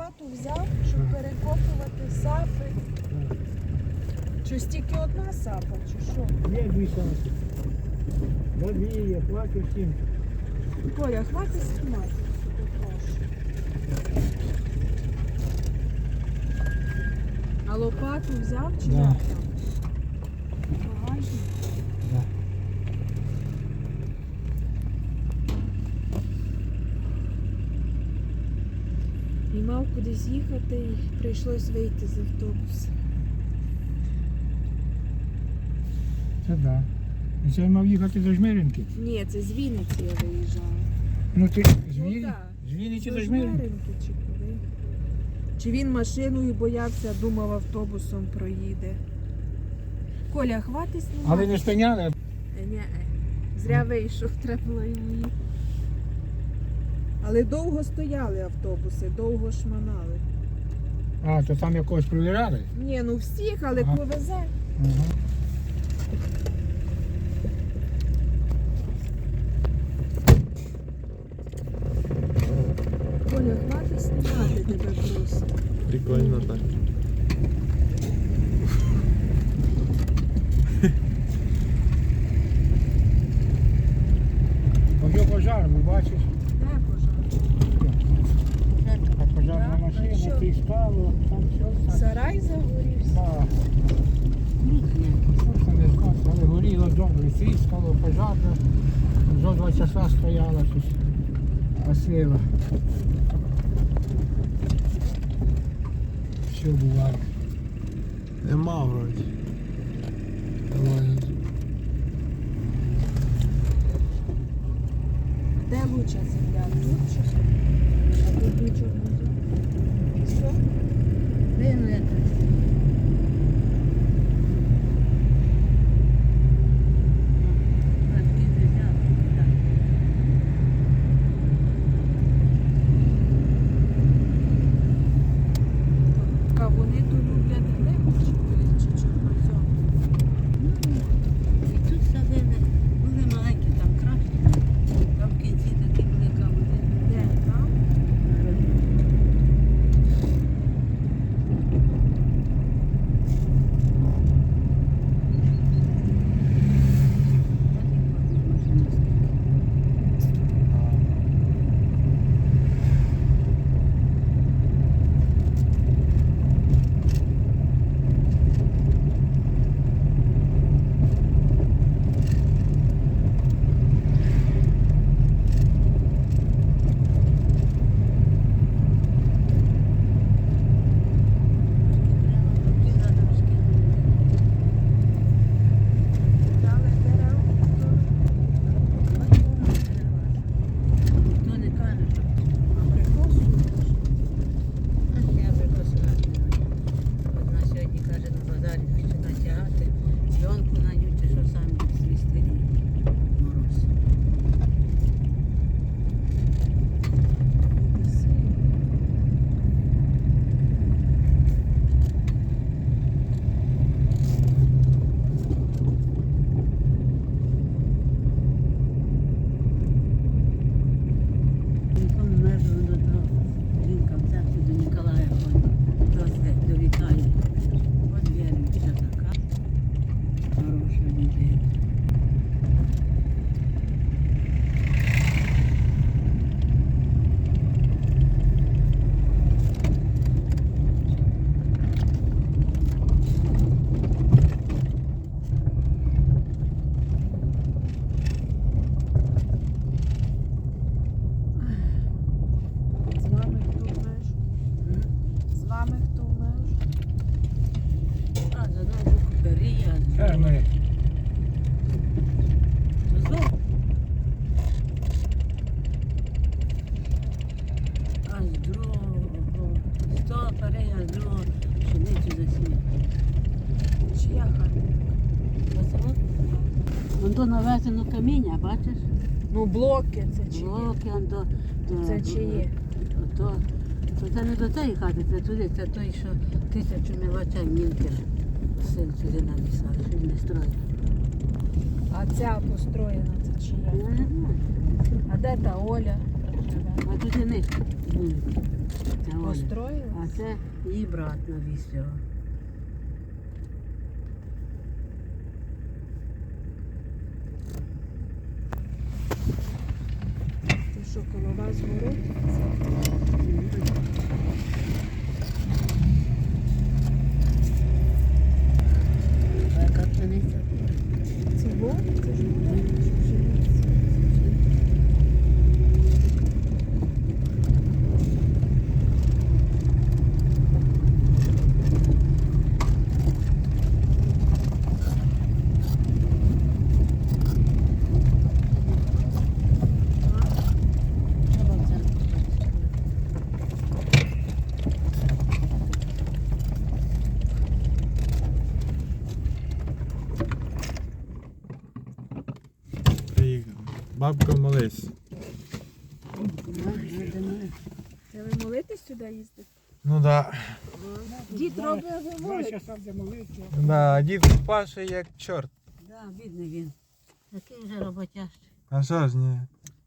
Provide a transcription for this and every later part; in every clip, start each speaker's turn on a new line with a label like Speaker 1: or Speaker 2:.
Speaker 1: лопату взяв, щоб перекопувати сапи. Щось тільки одна сапа, чи що?
Speaker 2: Є дві сапи. Да дві є, плачу всім.
Speaker 1: Коля, хватить знімати. А лопату взяв чи
Speaker 2: Да.
Speaker 1: як там? Багажник?
Speaker 2: Да.
Speaker 1: І мав кудись їхати, і прийшлось вийти з автобуса.
Speaker 2: Це да. І це мав їхати до Жмеринки.
Speaker 1: Ні, це з Вінниці я виїжджала.
Speaker 2: Ну ти з
Speaker 1: Ну.
Speaker 2: З Вінниці
Speaker 1: До
Speaker 2: до Жмеринки?
Speaker 1: Жмеринки чи куди? Чи він машиною боявся, думав автобусом проїде. Коля, хватить
Speaker 2: А ви
Speaker 1: знімати.
Speaker 2: не спиняли?
Speaker 1: Е, Ні, е. зря вийшов, треба було йому їхати. Але довго стояли автобуси, довго шманали.
Speaker 2: А, то там якогось провіряли?
Speaker 1: Ні, ну всіх, але
Speaker 2: Ага.
Speaker 1: повезе.
Speaker 2: Ага.
Speaker 1: Коля, хватить знімати тебе просто.
Speaker 3: Прикольно так.
Speaker 2: Ось пожар, ви бачиш?
Speaker 1: Де пожар?
Speaker 2: А пожарна
Speaker 1: Да? А
Speaker 2: машина,
Speaker 1: що?
Speaker 2: ти стало, там все так.
Speaker 1: Загорівся.
Speaker 2: Просто не знаю, але пожарно. Зо два часа стояла тут. Осила. Все буває.
Speaker 3: Нема вроді.
Speaker 1: Де луча земля? Тут чи що? А тут нічого не взяв? Пісок? Де
Speaker 2: Фермери.
Speaker 4: Зо. А з другого, з того перея, з другого пшеницю засіяв.
Speaker 1: Чия хата?
Speaker 4: Оце навезено каміння, бачиш?
Speaker 1: Ну, блоки це чиї?
Speaker 4: Блоки, он до, до,
Speaker 1: Це
Speaker 4: до-
Speaker 1: чиє?
Speaker 4: То, то це не до тієї хати, це туди, це той, що тисячу мілочей мінкер син сюди написав, що він не строїв.
Speaker 1: А ця построєна це чия?
Speaker 4: Я не знаю.
Speaker 1: А де та Оля?
Speaker 4: А тут і нижче. будуть. Оля.
Speaker 1: Построїла?
Speaker 4: А це її брат навіз його.
Speaker 1: Що, коло вас город?
Speaker 4: Яка пшениця?
Speaker 1: Це во? Це ж не пшениця.
Speaker 4: Треба в церкву ходити.
Speaker 3: Приїхали. Бабка молись.
Speaker 1: Це ви молитесь сюди їздите?
Speaker 3: Ну да.
Speaker 1: Дід робить,
Speaker 2: Два часа молиться.
Speaker 3: Да, дід паше як чорт.
Speaker 4: Да, бідний він. Такий вже роботящий.
Speaker 3: А що ж ні?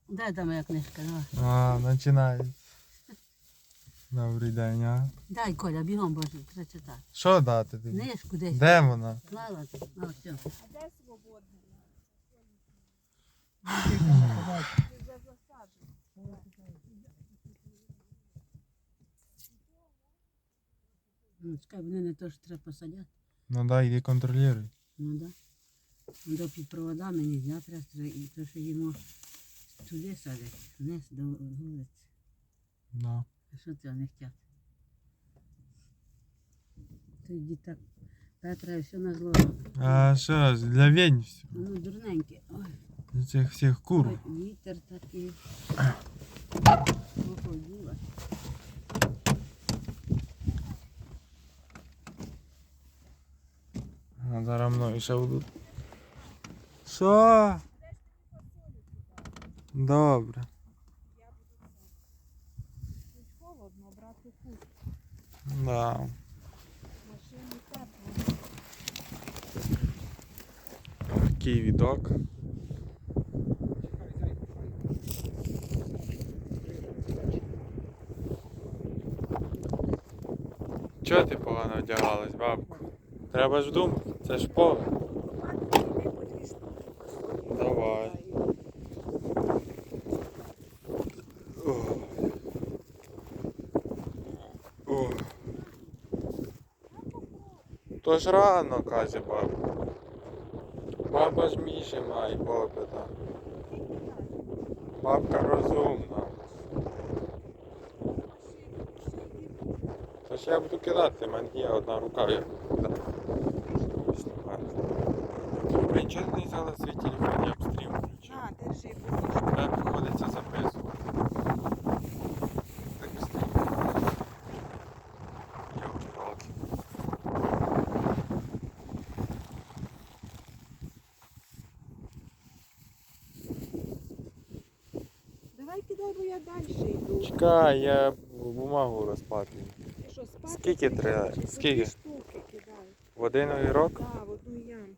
Speaker 4: Дай там моя книжка, давай.
Speaker 3: А, починається. Добрий день, а?
Speaker 4: Дай, Коля, бігом, боже, читати.
Speaker 3: Що дати тобі?
Speaker 4: Книжку десь.
Speaker 3: Де вона?
Speaker 4: Клала. А, все.
Speaker 1: А де свободне?
Speaker 4: Ну, чекай, вони не то, що треба посадяти.
Speaker 3: Ну да, йди контролюй.
Speaker 4: Ну да. Ну, До під проводами не треба і то, що йому туди садять, вниз до вулиці.
Speaker 3: Да.
Speaker 4: А що це вони хочуть? Тоді так. Петра все на зло робить.
Speaker 3: А що для вень все.
Speaker 4: Ну, дурненьке. Ой,
Speaker 3: Для цих всіх кур.
Speaker 4: ой, вітер такий. Походила.
Speaker 3: А зараз мною ще будуть. Що? Добре.
Speaker 1: Тут холодно, брати куртку.
Speaker 3: Да.
Speaker 1: Машину тепло.
Speaker 3: Такий відок. Чого ти погано одягалась, бабку? Треба ж думати, це ж поле. Давай. То ж рано, каже бабка. Баба ж Міші має попита. Бабка розумна. Ж я буду кидати, в мене є одна рука, я буду кидати. Блін, чого не взяла свій телефон, я б стрім включив.
Speaker 1: На, держи, будеш.
Speaker 3: Треба приходиться записувати. Так стрім. Йолки-палки.
Speaker 1: Давай кидай, бо я далі йду.
Speaker 3: Чекай, я бумагу розпатлюю. Скільки треба? Скільки?
Speaker 1: штуки.
Speaker 3: В один огірок?
Speaker 1: Так, в одну ямку.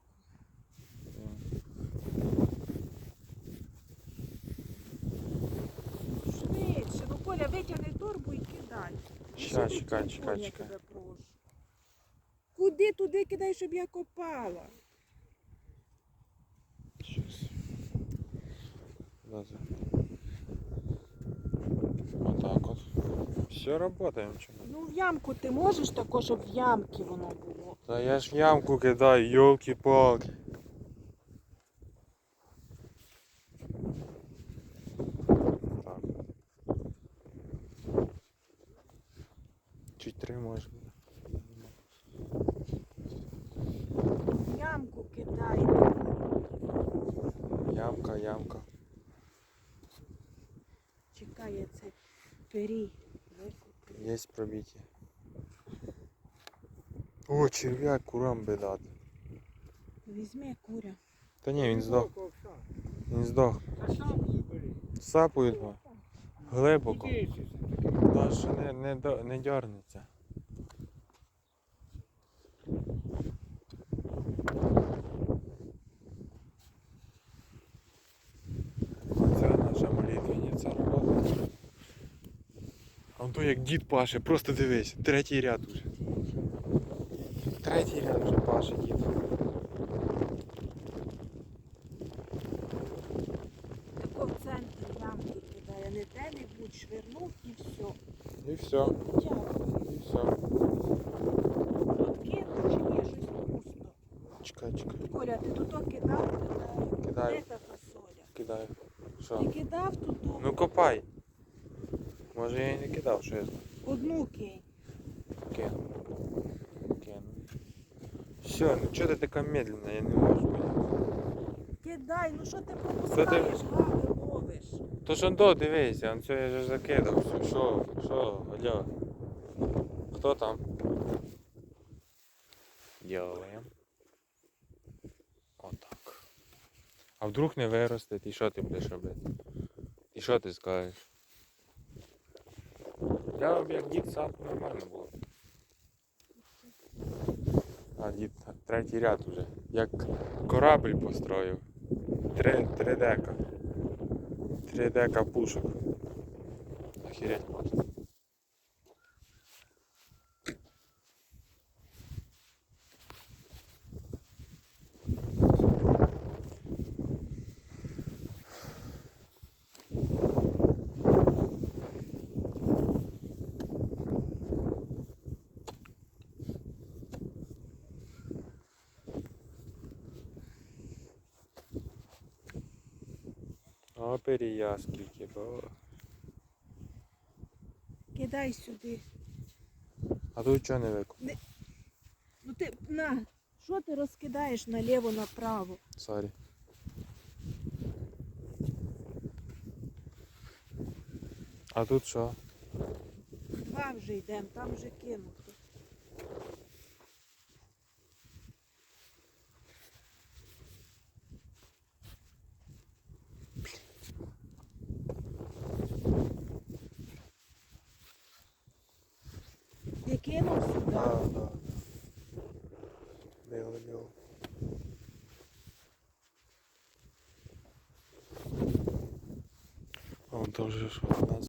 Speaker 1: Швидше, ну Коля, витягни торбу і кидай.
Speaker 3: Ща, чекай, чекай,
Speaker 1: я
Speaker 3: чекай.
Speaker 1: тебе прошу. Куди туди кидай, щоб я копала?
Speaker 3: Щас. Куда Все работаем.
Speaker 1: Ну в ямку ти можеш тако, щоб в ямки воно було.
Speaker 3: Да я ж в ямку кидаю, елки-палки. Так. Чуть три може. буде.
Speaker 1: В ямку кидай.
Speaker 3: Ямка, ямка.
Speaker 1: Чекай, я це пері.
Speaker 3: Есть пробитие. О, черв'як курам би дати.
Speaker 1: Візьми куря.
Speaker 3: Та ні, він здох. Він здох. Сапують го. Глибоко.
Speaker 2: Це
Speaker 3: не, не, не дернеться. Он то як дід паше, просто дивись, третій ряд уже. Третій ряд вже паше дід.
Speaker 1: Тако в центрі ямки кидає, не де-небудь швирнув і все.
Speaker 3: І все, і все.
Speaker 1: Кинув чи ні, щось пусто.
Speaker 3: Чекай, чекай.
Speaker 1: Коля, ти тут кидав? Питаю.
Speaker 3: Кидаю.
Speaker 1: Де та фасоля?
Speaker 3: Кидаю.
Speaker 1: Ти
Speaker 3: Що?
Speaker 1: кидав тут
Speaker 3: Ну копай. Може я і не кидав, що я знаю.
Speaker 1: одну кинь.
Speaker 3: Кину. Кину. Все, ну чого ти така медленна, я не можу.
Speaker 1: Кидай, ну що ти пропускаєш, гави ловиш.
Speaker 3: То ж он до, дивися, он це я вже закидав. Все, що, що, алло. Хто там? Делаем. Отак. А вдруг не виросте, і що ти будеш робити? І що ти скажеш? Я як дід сам нормально було. А дід третій ряд уже. Як корабль построїв. Три, три дека. Три дека пушок. Охереть можна. О, перія скільки, бо.
Speaker 1: Кидай сюди.
Speaker 3: А тут чого не викуп?
Speaker 1: Ну ти на, що ти розкидаєш наліво направо?
Speaker 3: Сорі. А тут що?
Speaker 1: Два вже йдемо, там вже кинуто. Я кинув сюди.
Speaker 3: да. Біло, біло. А, он там же що нас